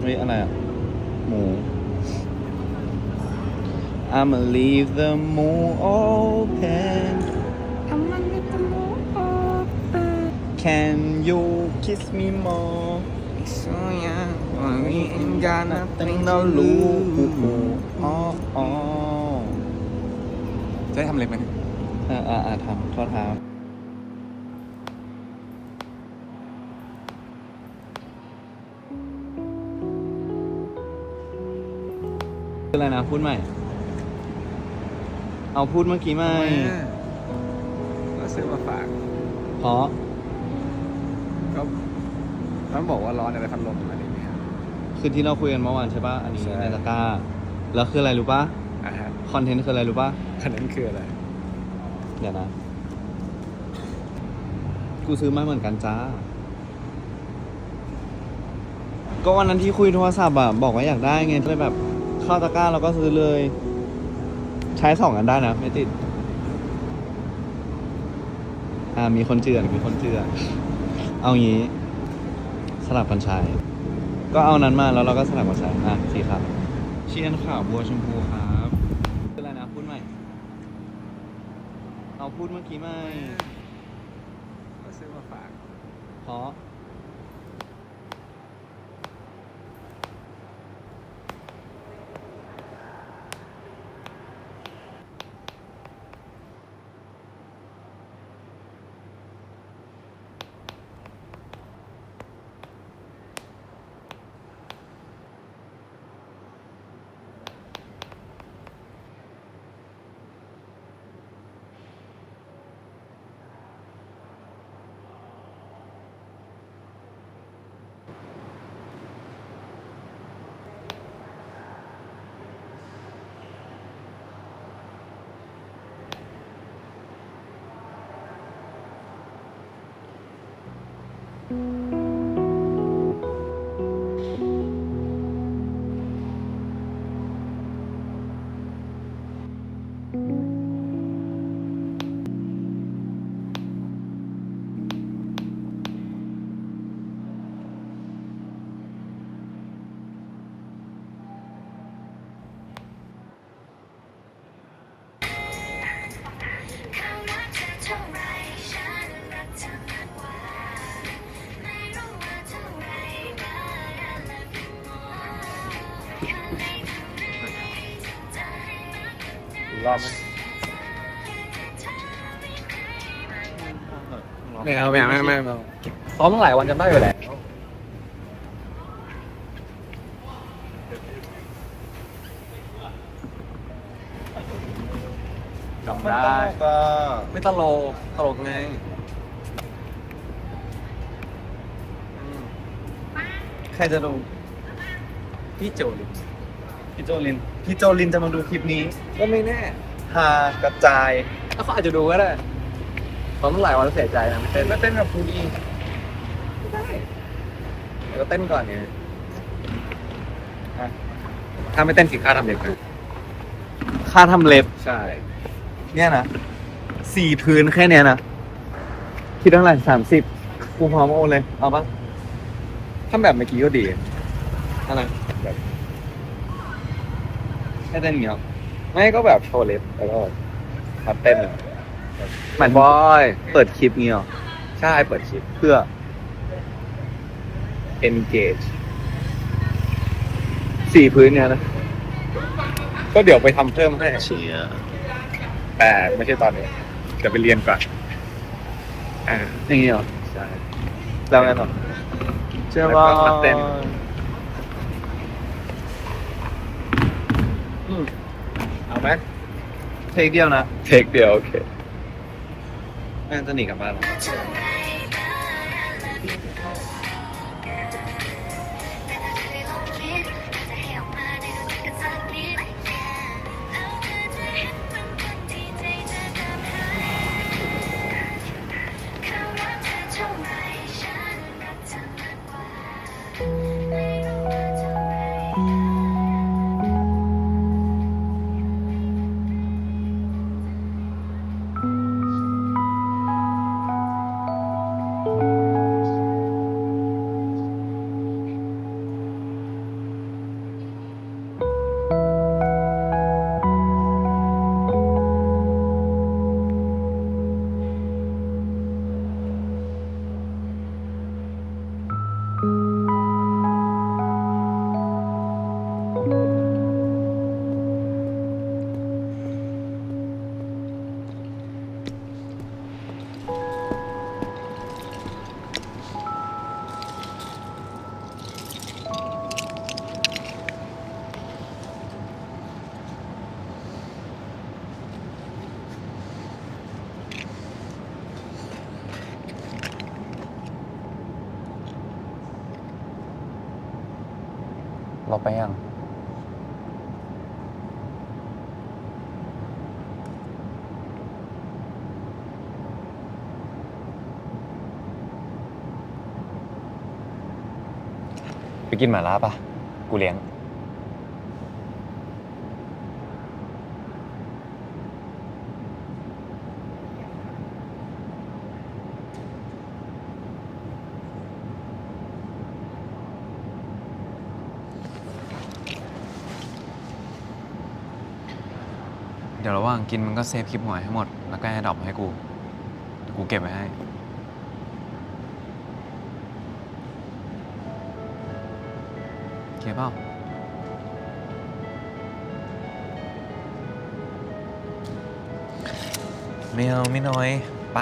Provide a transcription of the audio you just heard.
เฮ้ยอะไรอ่ะ หมู I'ma leave the moon open I'ma leave the moon open. Can you kiss me more So young, But we ain't got nothing to เรารู้ lose. อ๋ออ๋อจะได้ทำอะไรไหมอ่าอ่าอ่าทำข้อเท้าคืออะไรนะ พูดใหม่ เอาพูดเมื่อกี้ใหม่ก็ซื้อมาฝาก เพราะก็มันบอกว่าร้อนอะไรพัดลมอะไรอย่างเงี้ย คือที่เราคุยกันเมื่อวานใช่ปะอันนี้ใช่ ในตะกร้าแล้วคืออะไรรู้ปะอะฮะคอนเทนต์คืออะไรรู้ปะอันนั้นคืออะไร เดี๋ยวนะ กูซื้อมาเหมือนกันจ้า ก็วันนั้นที่คุยโทรศัพท์อะบอกว่าอยากได้ไงเลยแบบเข้าตะกร้าแล้วก็ซื้อเลย ใช้สองอันได้นะ ไม่ติด อ่ามีคนเจือนมีคนเจือนเอางี้ สลับกันใช้ ก็เอานั้นมาแล้วเราก็สลับกันใช้อะสีขาวเชียนขาวบัวชมพูครับคืออะไรนะพูดใหม่ เอาพูดเมื่อกี้ไหมก็ซื้อมาฝากเพราะ รอบไหมไม่เอาไม่เอาไม่เอาไม่เอาซ้อมตั้งหลายวันจำได้อยู่แล้วจำได้ ก็ไม่ตลกตลกไงอืมใครจะดูพี่โจลินพี่โจลิน พี่โจลินจะมาดูคลิปนี้ก็ไม่แน่หากระจายแล้วเขาอาจจะดูก็ได้ซ้อมตั้งหลายวันแล้วเสียใจนะไม่เต้นไม่เต้นกับคุณอีไม่ได้เดี๋ยวก็เต้นก่อนไงอะถ้าไม่เต้นผิดค่าทำเด็กนะค่าทำเล็บใช่ เนี่ยนะสี่พื้นแค่เนี้ยนะคิดเท่าไหร่สามสิบกูพร้อมโอนเลย เอาปะถ้าแบบเมื่อกี้ก็ดีอะไรแบบแค่เต้นอย่างเงี้ยหรอไม่ก็แบบโชว์เล็บแล้วก็มาเต้นอะหมายถึงบอยเปิดคลิปงี้เหรอใช่เปิดคลิปเพื่อ engage สี่พื้นเนี่ยนะ ก็เดี๋ยวไปทำเพิ่มให้ เชียแต่ไม่ใช่ตอนนี้เดี๋ยวไปเรียนก่อนอ่าอย่างงี้เหรอใช่แล้วไงต่อ เชื่อแล้วว่าก็มาเต้น อืม เอาไหมเทคเดียวนะเทคเดียวโอเคแม่งจะหนีกลับบ้านเหรอ เราไปยัง ไปกินหมาล่าปะกูเลี้ยง เดี๋ยวระหว่างกินมันก็เซฟคลิปหวยให้หมด แล้วก็ให้ดรอปให้กูเดี๋ยวกูเก็บไว้ให้ โอเคเปล่าไม่เอาไม่น้อย ไป